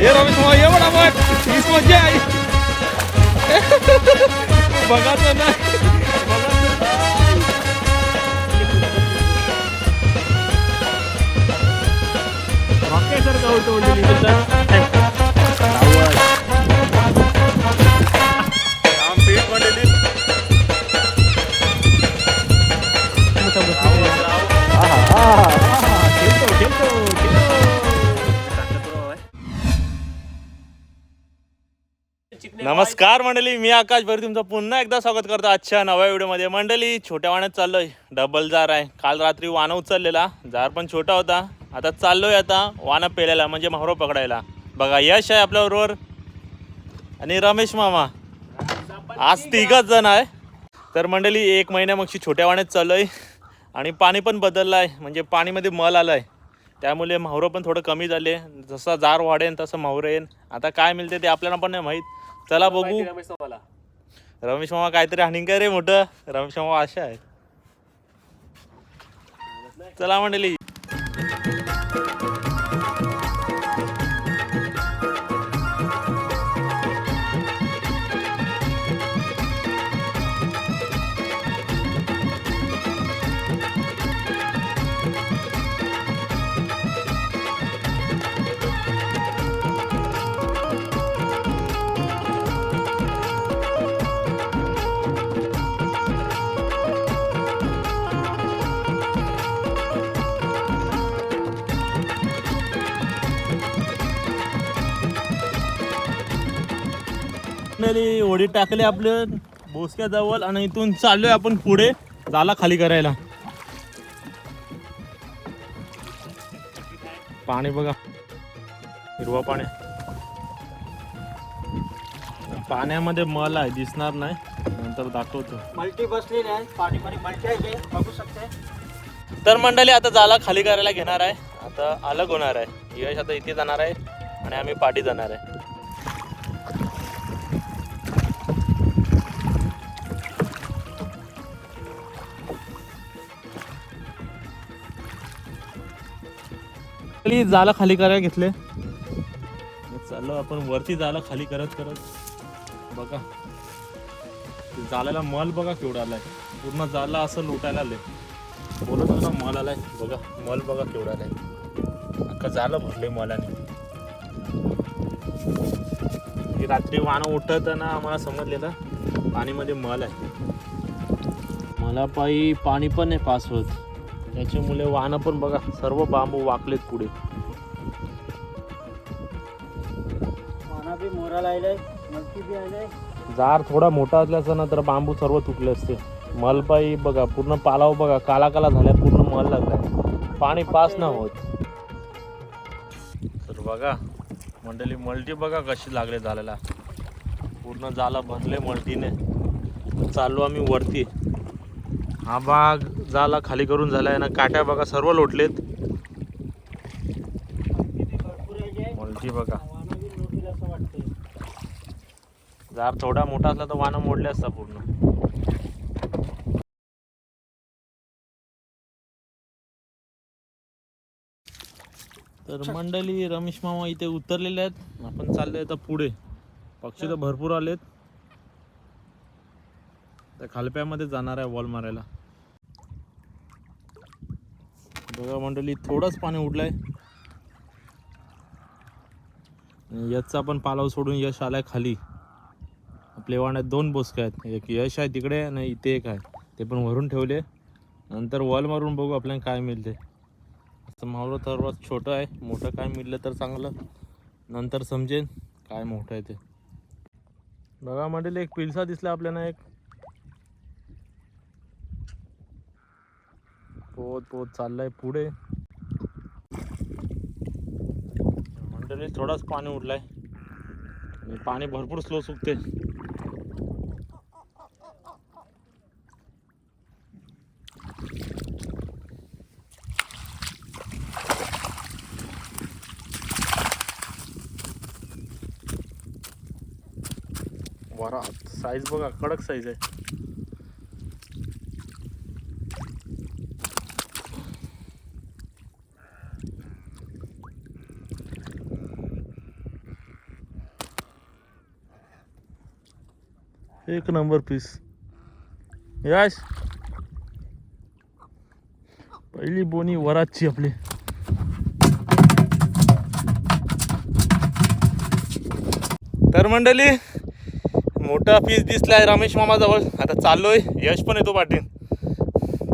हे रमेश मामा ये मग हीच मजा आहे बघायचं नाही बघायचं नाही. नमस्कार मंडळी मी आकाश भर तुमचं पुन्हा एकदा स्वागत करतो आजच्या नव्या व्हिडिओमध्ये. मंडळी छोट्या वाण्यात चाललोय. डबल जार आहे. काल रात्री वाणं उचललेला. जार पण छोटा होता. आता चाललोय आता वाणं पेलायला म्हणजे माहरो पकडायला. बघा यश आहे आपल्याबरोबर आणि रमेश मामा. आज तिघच जण आहे. तर मंडळी एक महिन्यामागशी छोट्या वाण्यात चाललोय. आणि पाणी पण बदललं आहे म्हणजे पाणीमध्ये मल आलं आहे त्यामुळे माहुरं पण थोडं कमी झाले. जसा जार वाढेन तसं माहुरं येईन. आता काय मिळते ते आपल्याला पण नाही माहीत. चला बघू. रमेश मामा काहीतरी हाणीन काय रे मोठं? रमेश मामा आशा आहे. चला मंडळी. ओढी टाकले आपले बोसक्या जवळ आणि इथून चाललोय आपण पुढे. जाला खाली करायला. पाणी बघा. हिरवा पाणी. पाण्यामध्ये मल आहे दिसणार नाही. नंतर दाखवतो. मल्टी बसलेली आहे. पाणी पाणी मल्टी आहे बघू शकते. तर मंडळी आता जाला खाली करायला घेणार आहे. आता अलग होणार आहे. यश आता इथे जाणार आहे आणि आम्ही पाठी जाणार आहे. खाली जाला खाली करायला घेतले. चाललो आपण वरती जाला खाली करत करत. बघा. जाल्याला मल बघा केवढा आलाय. पूर्ण जाला असं लुटायला आले बोलत होता मल आलाय. बघा मल बघा केवढा आलाय. अख्खा झालं भरले मलाने. ही रात्री वाणं उठताना आम्हाला समजलेलं पाणीमध्ये मल आहे. मला पायी पाणी पण नाही पास होत. त्याच्यामुळे वाहनं पण बघा सर्व बांबू वाकलेत पुढे. जार थोडा मोठा असल्याचा ना तर बांबू सर्व तुटले असते. मलपाई बघा पूर्ण पालाव बघा काला काला झाल्या पूर्ण मल लागलाय. पाणी पास ना होत. तर बघा मंडळी मल्टी बघा कशी लागले झालेला. पूर्ण जाला भरले मल्टीने. चाललो आम्ही वरती. हा भाग जाला खाली करून झालाय ना काट्या बघा सर्व लोटलेत. मुलगी बघा. जार थोडा मोठा असला तर वानं मोडले असता पूर्ण. तर मंडळी रमेश मामा इथे उतरलेले आहेत. आपण चाललोय आता पुढे. पक्षी तर भरपूर आलेत. त्या खालप्यामध्ये जाणार आहे वॉल मारायला. बघा मंडळी थोडंच पाणी उडलंय. याचा पण पालाव सोडून यश आलाय खाली. आपल्या वाण्यात दोन बोसके आहेत. एक यश आहे तिकडे आणि इथे एक आहे. ते पण भरून ठेवले. नंतर वॉल मारून बघू आपल्याला काय मिळते असं मावळं सर्वात छोटं आहे. मोठं काय मिळलं तर चांगलं. नंतर समजेल काय मोठं आहे ते. बघा मंडळी एक पिलसा दिसला आपल्याला एक. पोत पोत चाललाय पुढे. मंडळी थोडाच पाणी उडलाय आणि पाणी भरपूर स्लो सुकते वरा साईज बघा कडक साईज आहे. एक नंबर पीस यश पहिली बोनी वरातची आपली. तर मंडळी मोठा पीस दिसलाय रमेश मामा जवळ आता चाललोय. यश पण येतो पाठीन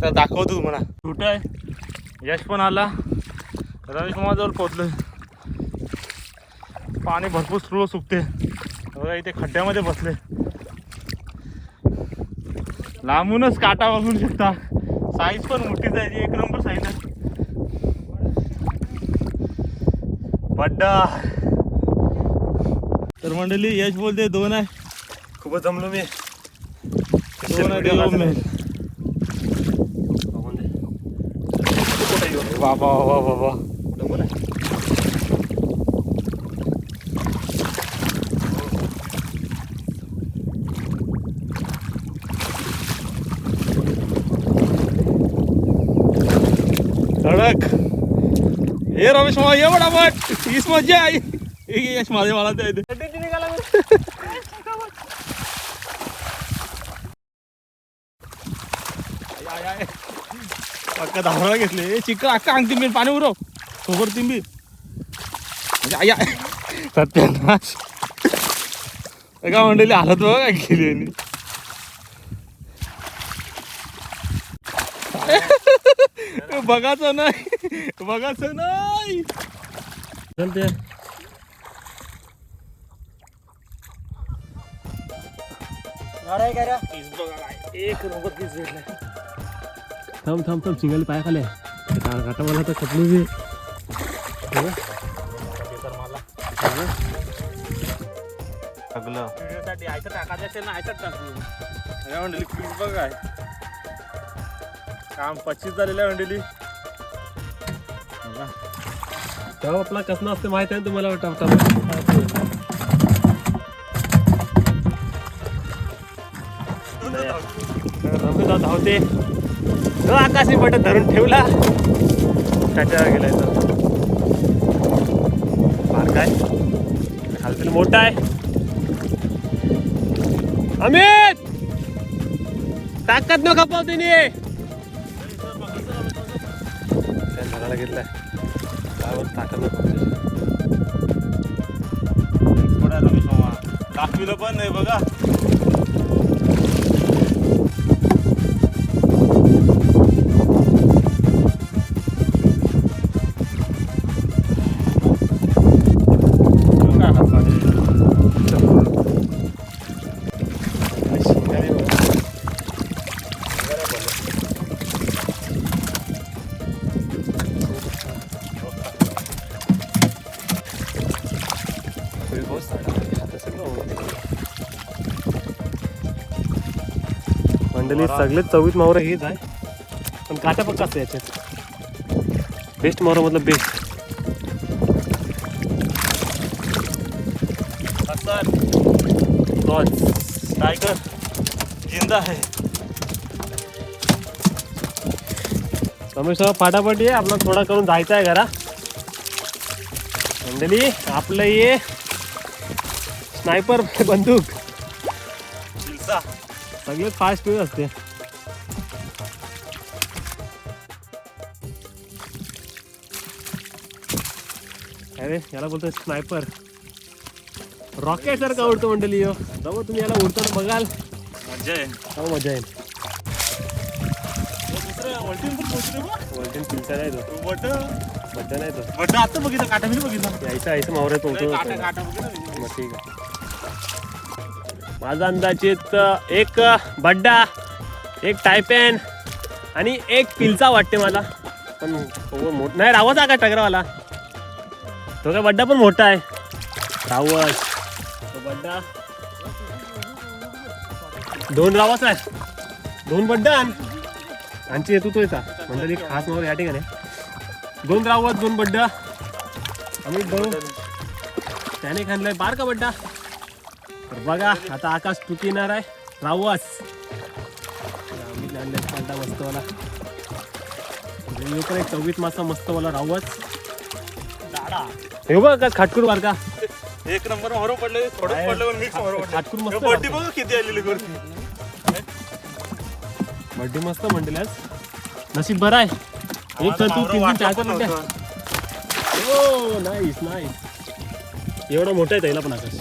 तर दाखवतो तुम्हाला. कुठं आहे. यश पण आला. रमेश मामाजवळ पोचलोय पाणी भरपूर स्लो सुकते. बघा इथे खड्ड्यामध्ये बसले. लांबूनच काटा बघू शकता. साईज पण मोठीच आहे. एक नंबर साईज आहे. बड्डा. तर मंडळी यश बोलते दोन आहे. खूपच जमलो मी. दोन आहे बाबा बाबा बाबा कडक हे रमेश मामा ये फटाफट हीच मजा आहे हे घे यश माझे मला ते अक्का धावरा घेतले. चिकन अक्का अंग तिंबील पाणी उरव. सोबत तिंबी म्हणजे आई आई. सत्यानाश. एका मंडळी हालत बघ काय बघायचं नाही. बघायचं नाही. चलते? एक नंबर पीस थांब थांब थांब चिंगली पाय खाले. घाटा मला तर कपडे बी सगळं. व्हिडिओसाठी आयचं टाकायचं असेल ना आयचं टाकू. बघ. काय काम पच्चीस झालेलं आहे मंडळी बघा. तेव्हा आपला कसं असते माहीत आहे ना तुम्हाला वाटतं रमेश धावते. तो आकाशी पटत धरून ठेवला. त्याच्यावर गेलाय तो बारका आहे खालतील मोठा आहे. अमित! ताकद न खपाव तिने त्या घेतलाय त्यावर ताकद दाखविलं पण नाही बघा. मंडळी सगळे चवीत मावरं हेच आहे पण काटा पक्का असते याच्यात. बेस्ट मावरं मधलं बेस्ट टायगर जिंदा आहे. रमेश सर फाटाफट ये आपला थोडा करून जायचं आहे घरा. मंडळी आपलं ये स्नायपर बंदूक. सगळे फास्ट यूज असते. अरे याला बोलतो स्नायपर रॉकेट सारखं आवडतो मंडळी यो. जाऊ तुम्ही याला उडताना बघाल. मजा आहे. हो मजा येईल. तो. बट बड्डा नाही तो. बट आता बघितलं काटा मी बघितलं. यायचं यायचं मावऱ्यात मग ठीक आहे. माझा अंदाजित एक बड्डा एक टायपॅन आणि एक पिलचा वाटते मला. पण हो, मोठ नाही रावच का टगरावाला? तो काय बड्डा पण मोठा आहे. रावस. तो बड्डा. दोन रावस आहे. दोन बड्डा आणखी येतो तो येता. म्हणजे खास मग या ठिकाणी. दोन रावस दोन बड्डा. आम्ही दोन त्याने खाणलाय बार का बड्डा. बघा आता आकाश तुकीणार आहे. रावस. पांढरा मस्तवाला. पण एक चव्वीस मासा मस्तवाला रावस. हे बघ आकाश खाटकूर एक नंबर मारो पडले थोडं? पडलं पण मिक्स मारो फाटकून मस्त बड्डी बघ किती आलेली बर्थडे मस्त नशीब बरं आहे. एक तर तू तीन चार बड्डे हो नाईस नाईस एवढा मोठा आहे त्याला पण आकाश.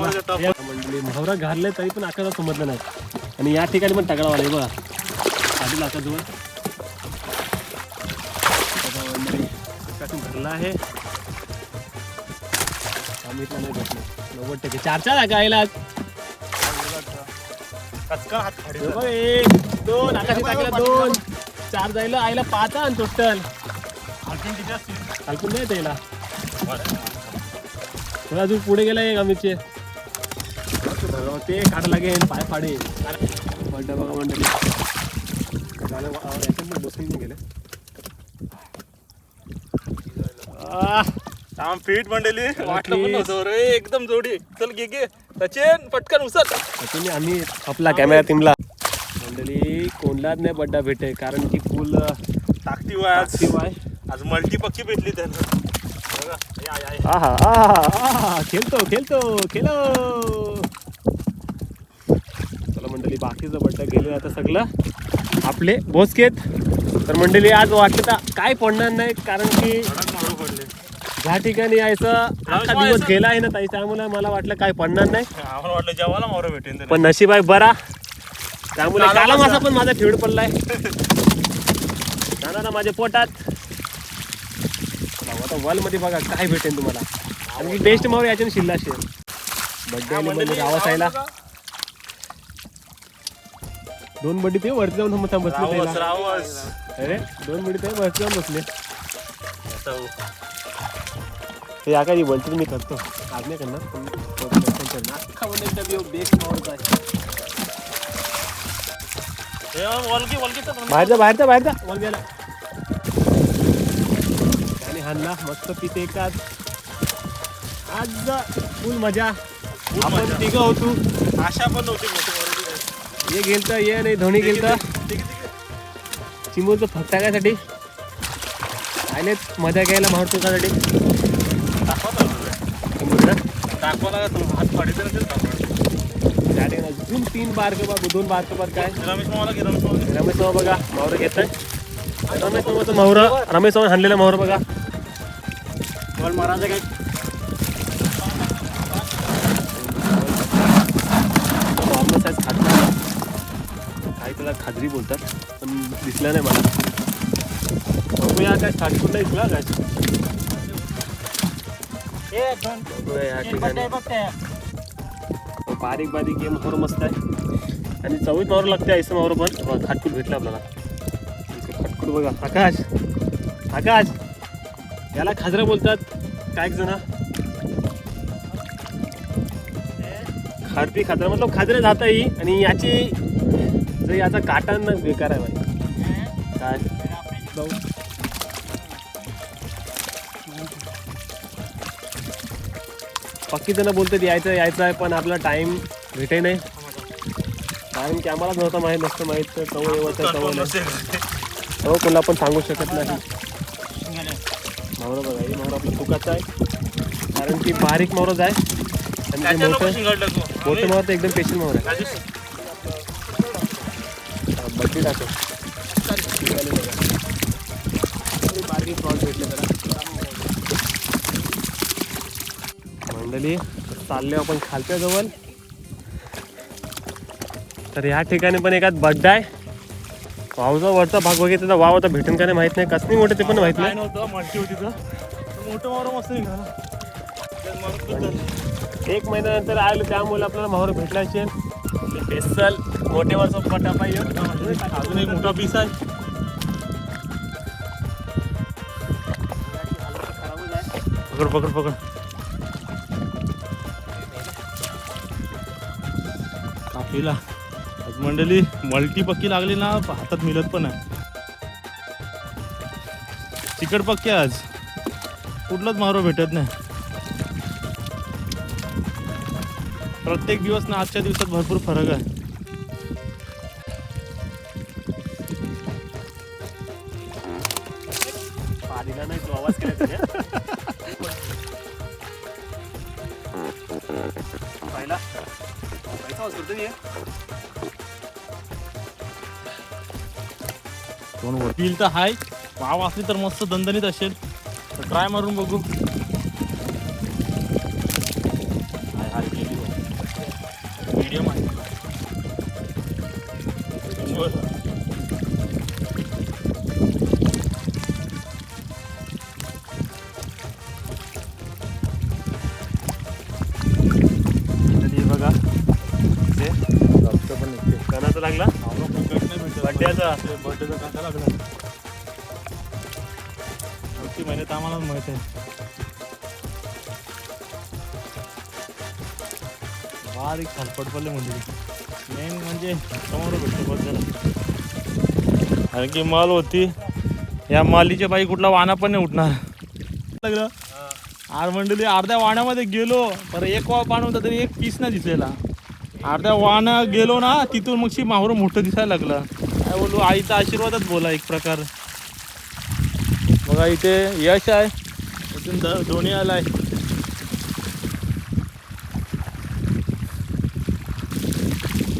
मंडळी म्हावरा घालले तरी पण आकाशला समजलं नाही. आणि या ठिकाणी पण तगडा वाला आहे बघा आधी आकाशजवळ भरला आहे. अमितला नाही भेटलं नव्वद टक्के. चार चार बघ, एक दोन. टाकला दोन. चार जायला आईला पाच आणि टोटल. हलकीन नाही त्याला थोडा अजून पुढे गेला एक अमितचे ते काढ लागेल पाय फाडे. बड्डा बघा पण बसून गेले. थांब पीठ मंडळी. वाटलं पण please. नव्हतं रे एकदम जोडी. चल घे घे. सचिन पटकन उचल. तुम्ही आम्ही आपला कॅमेरा टीमला मंडळी कोणलाच नाही बड्डा भेटे कारण की फुल टाकती वाय आज. आहे आज मल्टी पक्की भेटली त्यांना. आहा. खेळतो खेळतो खेळो. बाकीचं बड्डा गेले आता सगळं आपले भोसकेत. तर मंडळी आज वाटतं काय पडणार नाही कारण की ज्या ठिकाणी यायचं अख्खा दिवस गेला आहे ना ताई त्यामुळे मला वाटलं काय पडणार नाही. आम्हाला वाटलं जेवायला मारू तर. पण नशीब आहे बरा. त्यामुळे काला मासा. पण माझा फेवड पडलाय. जाणार ना माझ्या पोटात. आता वॉलमध्ये बघा काय भेटेल तुम्हाला. आणि बेस्ट मावर याच्याने शिल्ला असेल बड्डे आले म्हणजे रावस आयला दोन बड्डी ते वरती जाऊन बसले रावस त्याला. रावस अरे दोन बड्डी ते वरती जाऊन बसले. ते या काही बोलतो मी करतो. आज नाही करणार पण आहे. हे गेला आणि हाणला मस्त पिते एकाच आज फुल मजा. आपण मजा. तिघं होतो. आशा पण नव्हती मोठी. ये गेलतं ये नाही धोनी गेलतं. आहे. चिमूचं फटाकासाठी आलेच मजा घ्यायला मारतोकासाठी दाखवा तर बघूया. दाखवा ना तो हात फाडी तर असेल दाखवा. अजून तीन बारक बा दोन बारक बार काय? रमेश रमेश मामा बघा मावरं घेत आहे रमेश मामाचं मावरं रमेश मामा हाणलेलं मावरं बघा. बॉल मारायचं काय त्याला खाजरी बोलतात पण दिसला नाही मला. बघूया काय खाटकून नाही दिसला काय? या ठिकाणी. बारीक बारीक गेम मावर मस्त आहे. आणि चवीत मावर लागते ऐसं मावर पण खाटकूट भेटलं आपल्याला. खाटकूट बघा. आकाश! आकाश! याला खाजरा बोलतात. काय जण? खारपी खाजरा. मतलब खाजरे जाता ही. आणि याची जर याचा काटा ना बेकार आहे भाई काय? जाऊ बाकी जण बोलतात यायचं यायचं आहे पण आपला टाइम भेटे नाही कारण की आम्हालाच नव्हतं माहीत नसतं माहीत तर कवळ येवचं तर नसेल. हो कोणाला पण सांगू शकत नाही. मावरं बघा हे मावरं आपलं चुकाचं आहे. कारण की बारीक मावरच आहे. आणि मोठं. मोठं मावर तर एकदम पेशल मावर आहे. राजेश, बड्डी टाकू बारकी भेटले जरा मंडळी चालले आपण खालच्या जवळ. तर ह्या ठिकाणी पण एकात बड्डा आहे. वावचा वरचा भाग बघितला तर वाव आता भेटून का नाही माहीत नाही. कसली मोठं ते पण माहीत नाही. नव्हतं मल्टी होती तर मोठं मस्त निघाला एक महिन्यानंतर आलो त्यामुळे आपल्याला माहोर भेटला असेल. स्पेशल मोठेवरचा पटा पाहिजे. अजून एक मोठा पीस आहे. पकड पकड पकड. कापीला आज मंडळी मल्टी पक्की लागली ना हातात मिळत पण आहे. चिकट पक्की आज. कुठलाच मारो भेटत नाही. प्रत्येक दिवस ना आजच्या दिवसात भरपूर फरक आहे. वकील तर हाय वाव असली तर मस्त दणदणीत असेल. तर ट्राय मारून बघू. मीडियम आहे. हे बघा. ते पण लागला? बड्ड्याचा बर्थडेचा कांदा लागला? किती महिन्यात आम्हाला माहीत आहे. बारीक खालपट पडले म्हणजे मेन म्हणजे समोर भेटतो बद्दल कारण की माल होती या मालीच्या बाई कुठला वाना पण नाही उठणार. लागलं आर मंडळी अर्ध्या वाण्यामध्ये गेलो पर एक वा पाण होता तरी एक पीस नाही दिसलेला. अर्ध्या वाना गेलो ना तिथून मग शी माहूर मोठं दिसायला लागलं. काय बोलू आईचा आशीर्वादच बोला एक प्रकार. बघा इथे यश आहे. इथून धोनी आलाय. आहे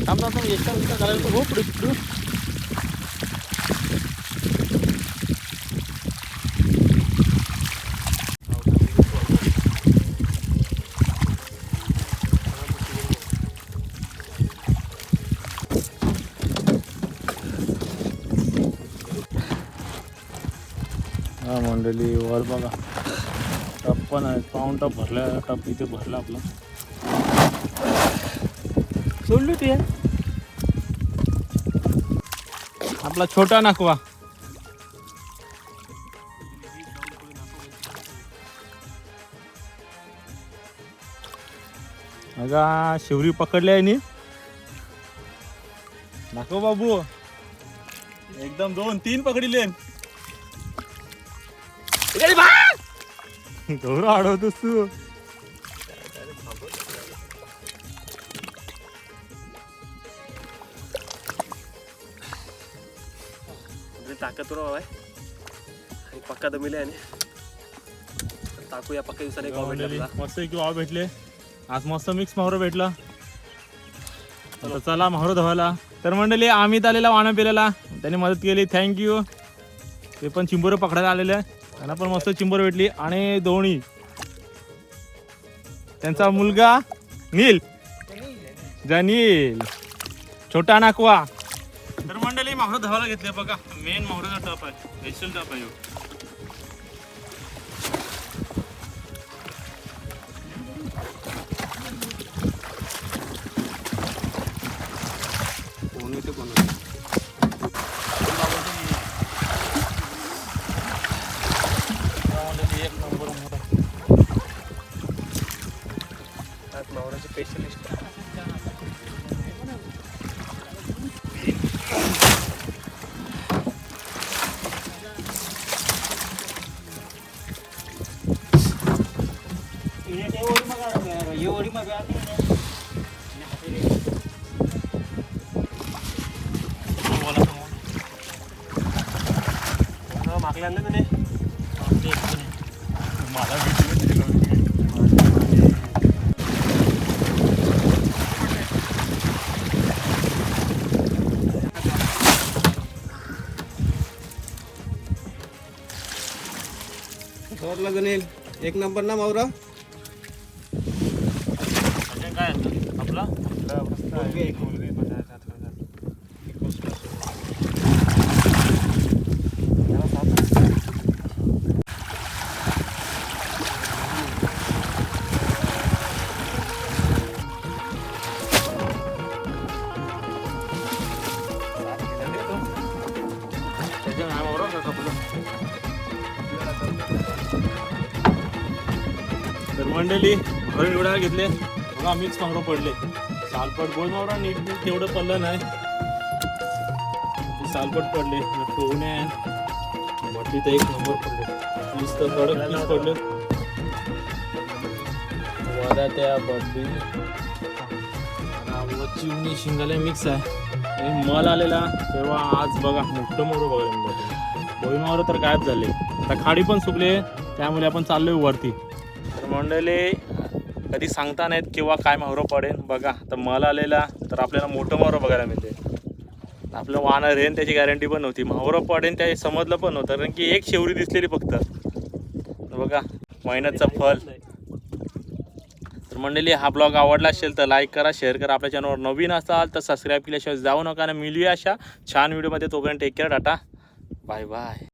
थांब थांब यशा करायला खूप हा मंडळी वर बघा. टप पण आहे. पाऊन टप भरला टप इथे भरला आपला. सोडली ती. आपला छोटा नाकवा. अगा शिवरी पकडली आहे नी. नाको बाबू. एकदम दोन तीन पकडले. गौरव अडवतोस तू. ताकद राव आहे आणि पक्का दमिले आणि टाकूया पक्का दिवसाने गाव भेटला. मस्त एक वाव भेटले. आज मस्त मिक्स माहरो भेटला. आता चला माहरो धवायला. तर मंडळी आम्ही आलेला वाणं पिलेला त्यांनी मदत केली. थँक्यू ते पण चिंबोरं पकडायला आलेले त्यांना पण मस्त चिंबर भेटली. आणि दोन्ही. त्यांचा मुलगा नील. जनील छोटा नाकवा. तर मंडळी माहरो धावायला घेतले बघा. मेन माहरोचा टप आहे स्पेशल टप आहे ये ओढी मग मागल्या आणलं मला एक नंबर ना मावरा। मंडळी घरून निवडायला घेतले. बघा मिक्स मांगरो पडले. सालपट गोल मावरा नीट नीट तेवढं पडलं नाही. ते सालपट पडले. टोने म्हटली तर एक नंबर पडले. पीस तर कडक पीस पडले. वड्या त्या बड्डी चिमणी शिंगाले मिक्स आहे. आणि मल आलेला. तेव्हा आज बघा मोठं मोठं बघायला मिळतं भुईमावर तर गायब झाले. आता खाडी पण सुकले. त्यामुळे आपण चाललोय वरती. मंडळी कधी सांगता नाहीत किंवा काय मावरं पडेल बघा. तर मल आलेला तर आपल्याला मोठं मावरं बघायला मिळते. आपलं वाहनं रेन त्याची गॅरंटी पण नव्हती. मावरं पडेल त्या समजलं पण नव्हतं कारण की एक शेवरी दिसलेली फक्त. बघा मेहनतचं फल. तर मंडळी हा ब्लॉग आवडला असेल तर लाईक करा शेअर करा. आपल्या चॅनलवर नवीन असाल तर सबस्क्राईब केल्याशिवाय जाऊ नका आणि मिळूया अशा छान व्हिडिओमध्ये तोपर्यंत take care Tata. Bye bye